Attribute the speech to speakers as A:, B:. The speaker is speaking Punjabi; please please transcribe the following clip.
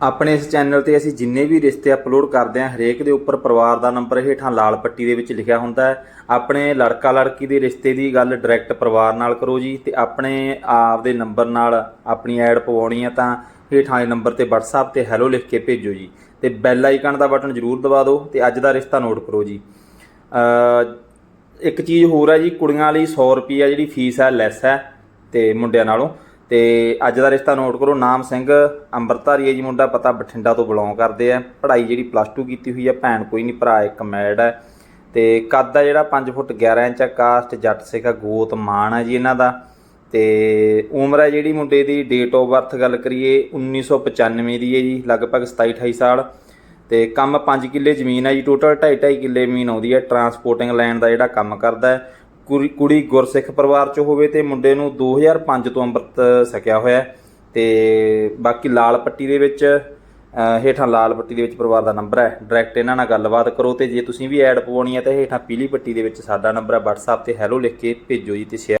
A: ਆਪਣੇ ਇਸ ਚੈਨਲ ਤੇ ਅਸੀਂ ਜਿੰਨੇ ਵੀ ਰਿਸ਼ਤੇ ਅਪਲੋਡ ਕਰਦੇ ਹਾਂ, ਹਰੇਕ ਦੇ ਉੱਪਰ ਪਰਿਵਾਰ ਦਾ ਨੰਬਰ ਹੇਠਾਂ ਲਾਲ ਪੱਟੀ ਦੇ ਵਿੱਚ ਲਿਖਿਆ ਹੁੰਦਾ ਹੈ। ਆਪਣੇ ਲੜਕਾ ਲੜਕੀ ਦੇ ਰਿਸ਼ਤੇ ਦੀ ਗੱਲ ਡਾਇਰੈਕਟ ਪਰਿਵਾਰ ਨਾਲ ਕਰੋ ਜੀ ਤੇ ਆਪਣੇ ਆਪ ਦੇ ਨੰਬਰ ਨਾਲ ਆਪਣੀ ਐਡ ਪਵਾਉਣੀ ਹੈ ਤਾਂ ਹੇਠਾਂ ਦੇ ਨੰਬਰ ਤੇ WhatsApp ਤੇ ਹੈਲੋ ਲਿਖ ਕੇ ਭੇਜੋ ਜੀ ਤੇ ਬੈਲ ਆਈਕਨ ਦਾ ਬਟਨ ਜ਼ਰੂਰ ਦਬਾ ਦਿਓ ਤੇ ਅੱਜ ਦਾ ਰਿਸ਼ਤਾ ਨੋਟ ਕਰੋ ਜੀ। ਇੱਕ ਚੀਜ਼ ਹੋਰ ਹੈ ਜੀ, ਕੁੜੀਆਂ ਲਈ 100 ਰੁਪਈਆ ਜਿਹੜੀ ਫੀਸ ਹੈ ਲੈਸ ਹੈ ਤੇ ਮੁੰਡਿਆਂ ਨਾਲੋਂ। ਤੇ ਅੱਜ ਦਾ ਰਿਸ਼ਤਾ ਨੋਟ ਕਰੋ, ਨਾਮ ਸਿੰਘ, ਅੰਮ੍ਰਿਤਧਾਰੀ ਹੈ ਜੀ ਮੁੰਡਾ, ਪਤਾ ਬਠਿੰਡਾ ਤੋਂ ਬਿਲੋਂਗ ਕਰਦੇ ਆ। ਪੜ੍ਹਾਈ ਜਿਹੜੀ ਪਲੱਸ 2 ਕੀਤੀ ਹੋਈ ਹੈ ਭੈਣ ਕੋਈ ਨਹੀਂ, ਭਰਾ ਇੱਕ ਮੈਡ ਹੈ। ਤੇ ਕੱਦ ਹੈ ਜਿਹੜਾ 5 ਫੁੱਟ 11 ਇੰਚ ਹੈ ਕਾਸਟ, ਜੱਟ ਸਿੱਖਾ, ਗੋਤ ਮਾਨ ਹੈ ਜੀ ਇਹਨਾਂ ਦਾ। ਤੇ ਉਮਰ ਹੈ ਜਿਹੜੀ ਮੁੰਡੇ ਦੀ ਡੇਟ ਆਫ ਬਰਥ ਗੱਲ ਕਰੀਏ 1995 ਦੀ ਹੈ ਜੀ, ਲਗਭਗ 27 28 ਸਾਲ। ਤੇ ਕੰਮ 5 ਕਿੱਲੇ ਜ਼ਮੀਨ ਹੈ ਜੀ ਟੋਟਲ 2.5 2.5 ਕਿੱਲੇ ਜ਼ਮੀਨ ਆਉਂਦੀ ਹੈ ਟਰਾਂਸਪੋਰਟਿੰਗ ਲੈਣ ਦਾ ਜਿਹੜਾ ਕੰਮ ਕਰਦਾ ਹੈ। ਕੁੜੀ ਕੁੜੀ ਗੁਰਸਿੱਖ ਪਰਿਵਾਰ 'ਚੋਂ ਹੋਵੇ ਤੇ ਮੁੰਡੇ ਨੂੰ 2005 ਤੋਂ ਅੰਮ੍ਰਿਤ ਛਕਿਆ ਹੋਇਆ ਹੈ। ਤੇ ਬਾਕੀ ਲਾਲ ਪੱਟੀ ਦੇ ਵਿੱਚ ਹੇਠਾਂ ਲਾਲ ਪੱਟੀ ਦੇ ਵਿੱਚ ਪਰਿਵਾਰ ਦਾ ਨੰਬਰ ਹੈ। ਡਾਇਰੈਕਟ ਇਹਨਾਂ ਨਾਲ ਗੱਲਬਾਤ ਕਰੋ ਤੇ ਜੇ ਤੁਸੀਂ ਵੀ ਐਡ ਪਵਾਉਣੀ ਹੈ ਤਾਂ ਹੇਠਾਂ ਪੀਲੀ ਪੱਟੀ ਦੇ ਵਿੱਚ ਸਾਡਾ ਨੰਬਰ ਹੈ। WhatsApp ਤੇ ਹੈਲੋ ਲਿਖ ਕੇ ਭੇਜੋ ਜੀ ਤੇ share